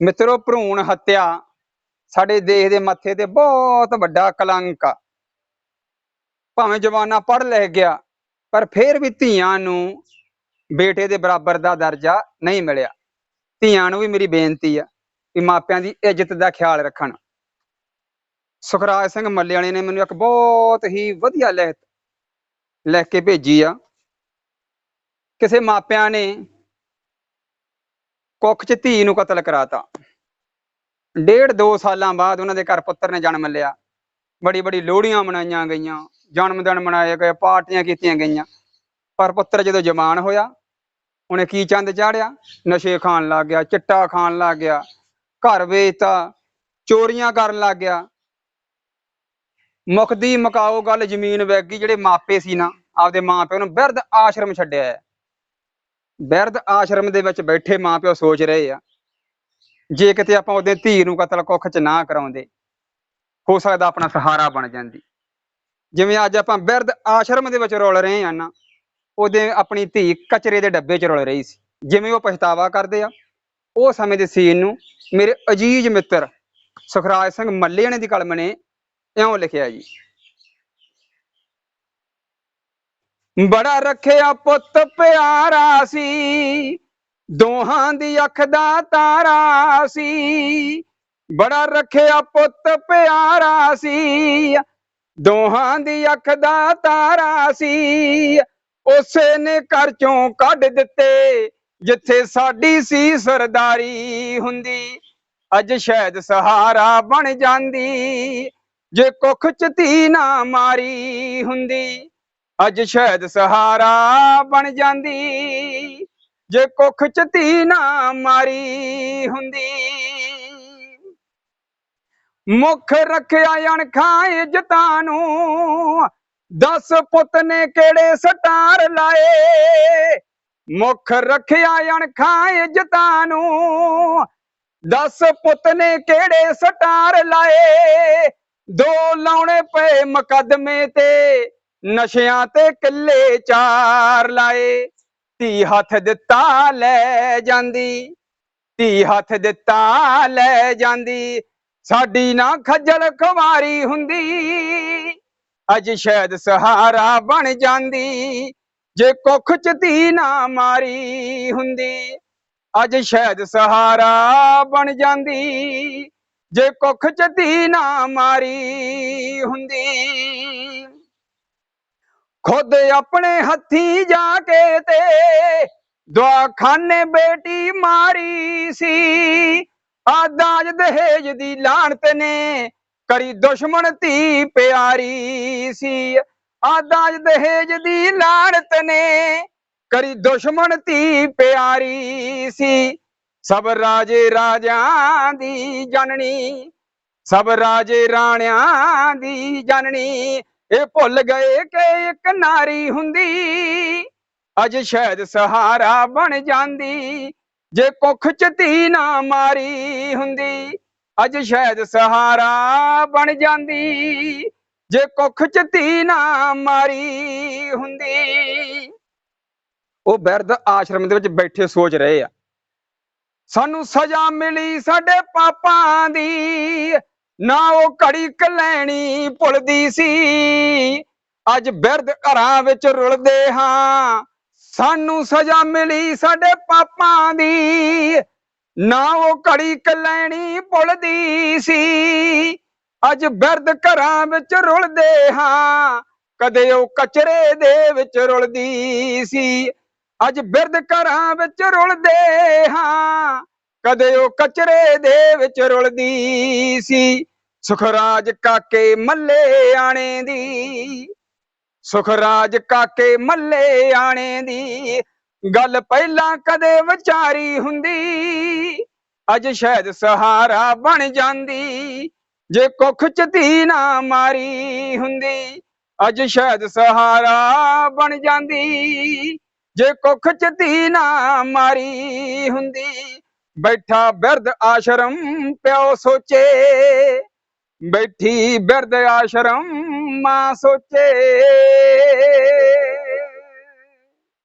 ਮਿੱਤਰੋ ਭਰੂਣ ਹੱਤਿਆ, ਸਾਡੇ ਦੇਸ਼ ਦੇ ਮੱਥੇ ਤੇ ਬਹੁਤ ਵੱਡਾ ਕਲੰਕ ਆ। ਭਾਵੇਂ ਜਵਾਨਾ ਪੜ੍ਹ ਲੈ ਗਿਆ, ਪਰ ਫਿਰ ਵੀ ਧੀਆਂ ਨੂੰ ਬੇਟੇ ਦੇ ਬਰਾਬਰ ਦਾ ਦਰਜਾ ਨਹੀਂ ਮਿਲਿਆ। ਧੀਆਂ ਨੂੰ ਵੀ ਮੇਰੀ ਬੇਨਤੀ ਆ ਕਿ ਮਾਪਿਆਂ ਦੀ ਇੱਜ਼ਤ ਦਾ ਖਿਆਲ ਰੱਖਣ। ਸੁਖਰਾਜ ਸਿੰਘ ਮੱਲੇ ਵਾਲੇ ਨੇ ਮੈਨੂੰ ਇੱਕ ਬਹੁਤ ਹੀ ਵਧੀਆ ਲਿਖ ਲਿਖ ਕੇ ਭੇਜੀ ਆ। ਕਿਸੇ ਮਾਪਿਆਂ ਨੇ ਕੁੱਖ 'ਚ ਧੀ ਨੂੰ ਕਤਲ ਕਰਾਤਾ। ਡੇਢ ਦੋ ਸਾਲਾਂ ਬਾਅਦ ਉਹਨਾਂ ਦੇ ਘਰ ਪੁੱਤਰ ਨੇ ਜਨਮ ਲਿਆ। ਬੜੀ ਬੜੀ ਲੋਹੜੀਆਂ ਮਨਾਈਆਂ ਗਈਆਂ, ਜਨਮ ਦਿਨ ਮਨਾਏ ਗਏ, ਪਾਰਟੀਆਂ ਕੀਤੀਆਂ ਗਈਆਂ। ਪਰ ਪੁੱਤਰ ਜਦੋਂ ਜਵਾਨ ਹੋਇਆ, ਉਹਨੇ ਕੀ ਚੰਦ ਚਾੜਿਆ? ਨਸ਼ੇ ਖਾਣ ਲੱਗ ਗਿਆ, ਚਿੱਟਾ ਖਾਣ ਲੱਗ ਗਿਆ, ਘਰ ਵੇਚਤਾ, ਚੋਰੀਆਂ ਕਰਨ ਲੱਗ ਗਿਆ। ਮੁਖਦੀ ਮਕਾਓ ਗੱਲ ਜ਼ਮੀਨ ਵੈਗੀ ਜਿਹੜੇ ਮਾਪੇ ਸੀ ਨਾ, ਆਪਦੇ ਮਾਪਿਆਂ ਨੂੰ ਬਿਰਧ ਆਸ਼ਰਮ ਛੱਡਿਆ ਹੈ। ਬਿਰਧ ਆਸ਼ਰਮ ਦੇ ਵਿੱਚ ਬੈਠੇ ਮਾਪਿਓ ਸੋਚ ਰਹੇ ਆ। ਜੇ ਕਿਤੇ ਆਪਾਂ ਉਹਦੇ ਧੀ ਨੂੰ ਕਤਲ ਕੁੱਖ ਚ ਨਾ ਕਰਾਉਂਦੇ, ਹੋ ਸਕਦਾ ਆਪਣਾ ਸਹਾਰਾ ਬਣ ਜਾਂਦੀ। ਜਿਵੇਂ ਅੱਜ ਆਪਾਂ ਬਿਰਧ ਆਸ਼ਰਮ ਦੇ ਵਿੱਚ ਰੁਲ ਰਹੇ ਆ ਨਾ, ਉਹਦੇ ਆਪਣੀ ਧੀ ਕਚਰੇ ਦੇ ਡੱਬੇ 'ਚ ਰੁਲ ਰਹੀ ਸੀ। ਜਿਵੇਂ ਉਹ ਪਛਤਾਵਾ ਕਰਦੇ ਆ। ਉਹ ਸਮੇਂ ਦੇ ਸੀਨ ਨੂੰ ਮੇਰੇ ਅਜੀਜ਼ ਮਿੱਤਰ ਸੁਖਰਾਜ ਸਿੰਘ ਮੱਲੇਆਣੇ ਦੀ ਕਲਮ ਨੇ ਇਉਂ ਲਿਖਿਆ ਜੀ। ਬੜਾ ਰੱਖਿਆ ਪੁੱਤ ਪਿਆਰਾ ਸੀ। ਦੋਹਾਂ ਦੀ ਅੱਖ ਦਾ ਤਾਰਾ ਸੀ। ਬੜਾ ਰੱਖਿਆ ਪੁੱਤ ਪਿਆਰਾ ਸੀ। ਦੋਹਾਂ ਦੀ ਅੱਖ ਦਾ ਤਾਰਾ ਸੀ। ਉਸੇ ਨੇ ਘਰ ਚੋਂ ਕੱਢ ਦਿੱਤੇ, ਜਿੱਥੇ ਸਾਡੀ ਸੀ ਸਰਦਾਰੀ ਹੁੰਦੀ। ਅੱਜ ਸ਼ਾਇਦ ਸਹਾਰਾ ਬਣ ਜਾਂਦੀ, ਜੇ ਕੁੱਖ ਚ ਧੀ ਨਾ ਮਾਰੀ ਹੁੰਦੀ। ਅੱਜ ਸ਼ਾਇਦ ਸਹਾਰਾ ਬਣ ਜਾਂਦੀ, ਜੇ ਕੁੱਖ ਚ ਤੀ ਨਾ ਮਾਰੀ ਹੁੰਦੀ। ਮੁਖ ਰੱਖਿਆ ਅਣਖਾਂ ਇੱਜ਼ਤਾਂ ਨੂੰ, ਦਸ ਪੁੱਤ ਨੇ ਕਿਹੜੇ ਸਟਾਰ ਲਾਏ। ਮੁਖ ਰੱਖਿਆ ਅਣਖਾਂ ਇੱਜ਼ਤਾਂ ਨੂੰ, ਦਸ ਪੁੱਤ ਨੇ ਕਿਹੜੇ ਸਟਾਰ ਲਾਏ। ਦੋ ਲਾਉਣੇ ਪਏ ਮੁਕਦਮੇ ਤੇ ਨਸ਼ਿਆਂ ਤੇ ਕਿੱਲੇ ਚਾਰ ਲਾਏ। ਧੀ ਹੱਥ ਦਿੱਤਾ ਲੈ ਜਾਂਦੀ, ਧੀ ਹੱਥ ਦਿੱਤਾ ਲੈ ਜਾਂਦੀ। ਸਾਡੀ ਨਾ ਖੱਜਲ ਖਵਾਰੀ ਹੁੰਦੀ, ਅੱਜ ਸ਼ਾਇਦ ਸਹਾਰਾ ਬਣ ਜਾਂਦੀ। ਜੇ ਕੁੱਖ ਚ ਧੀ ਨਾ ਮਾਰੀ ਹੁੰਦੀ, ਅੱਜ ਸ਼ਾਇਦ ਸਹਾਰਾ ਬਣ ਜਾਂਦੀ। ਜੇ ਕੁੱਖ ਚ ਧੀ ਨਾ ਮਾਰੀ ਹੁੰਦੀ ਖੁਦ ਆਪਣੇ ਹੱਥੀ ਜਾ ਕੇ ਤੇ ਦਵਾਖਾਨੇ ਬੇਟੀ ਮਾਰੀ ਸੀ। ਆਦਾਜ ਦਹੇਜ ਦੀ ਲਾਣਤ ਨੇ ਕਰੀ ਦੁਸ਼ਮਣ ਧੀ ਪਿਆਰੀ ਸੀ। ਆਦਾਜ ਦਹੇਜ ਦੀ ਲਾਣਤ ਨੇ ਕਰੀ ਦੁਸ਼ਮਣ ਧੀ ਪਿਆਰੀ ਸੀ। ਸਭ ਰਾਜੇ ਰਾਜਾਂ ਦੀ ਜਨਨੀ ਸਭ ਰਾਜੇ ਰਾਣਿਆਂ ਦੀ ਜਨਨੀ ਇਹ ਭੁੱਲ ਗਏ ਕਿ ਇੱਕ ਨਾਰੀ ਹੁੰਦੀ, ਅੱਜ ਸ਼ਾਇਦ ਸਹਾਰਾ ਬਣ ਜਾਂਦੀ। ਜੇ ਕੁੱਖ ਚ ਧੀ ਨਾ ਮਾਰੀ ਹੁੰਦੀ, ਅੱਜ ਸ਼ਾਇਦ ਸਹਾਰਾ ਬਣ ਜਾਂਦੀ। ਜੇ ਕੁੱਖ ਚ ਧੀ ਨਾ ਮਾਰੀ ਹੁੰਦੀ, ਉਹ ਬਿਰਧ ਆਸ਼ਰਮ ਦੇ ਵਿੱਚ ਬੈਠੇ ਸੋਚ ਰਹੇ ਆ। ਸਾਨੂੰ ਸਜ਼ਾ ਮਿਲੀ ਸਾਡੇ ਪਾਪਾਂ ਦੀ ਨਾ ਉਹ ਘੜੀ ਕਲੈਣੀ ਭੁੱਲਦੀ ਸੀ। ਅੱਜ ਬਿਰਧ ਘਰਾਂ ਵਿੱਚ ਰੁਲਦੇ ਹਾਂ। ਸਾਨੂੰ ਸਜ਼ਾ ਮਿਲੀ ਸਾਡੇ ਪਾਪਾਂ ਦੀ। ਨਾ ਉਹ ਘੜੀ ਕਲੈਣੀ ਭੁੱਲਦੀ ਸੀ। ਅੱਜ ਬਿਰਧ ਘਰਾਂ ਵਿੱਚ ਰੁਲਦੇ ਹਾਂ। ਕਦੇ ਉਹ ਕਚਰੇ ਦੇ ਵਿੱਚ ਰੁਲਦੀ ਸੀ। ਅੱਜ ਬਿਰਧ ਘਰਾਂ ਵਿੱਚ ਰੁਲਦੇ ਹਾਂ। ਕਦੇ ਉਹ ਕਚਰੇ ਦੇ ਵਿੱਚ ਰੁਲਦੀ ਸੀ। ਸੁਖਰਾਜ ਕਾਕੇ ਮੱਲੇ ਆਣੇ ਦੀ। ਸੁਖਰਾਜ ਕਾਕੇ ਮੱਲੇ ਆਣੇ ਦੀ। ਗੱਲ ਪਹਿਲਾਂ ਕਦੇ ਵਿਚਾਰੀ ਹੁੰਦੀ। ਅੱਜ ਸ਼ਾਇਦ ਸਹਾਰਾ ਬਣ ਜਾਂਦੀ। ਜੇ ਕੁੱਖ ਚ ਧੀ ਨਾ ਮਾਰੀ ਹੁੰਦੀ, ਅੱਜ ਸ਼ਾਇਦ ਸਹਾਰਾ ਬਣ ਜਾਂਦੀ। ਜੇ ਕੁੱਖ ਚ ਧੀ ਨਾ ਮਾਰੀ ਹੁੰਦੀ, ਬੈਠਾ ਬਿਰਧ ਆਸ਼ਰਮ ਪਿਓ ਸੋਚੇ। ਬੈਠੀ ਬਿਰਧ ਆਸ਼ਰਮ ਮਾਂ ਸੋਚੇ।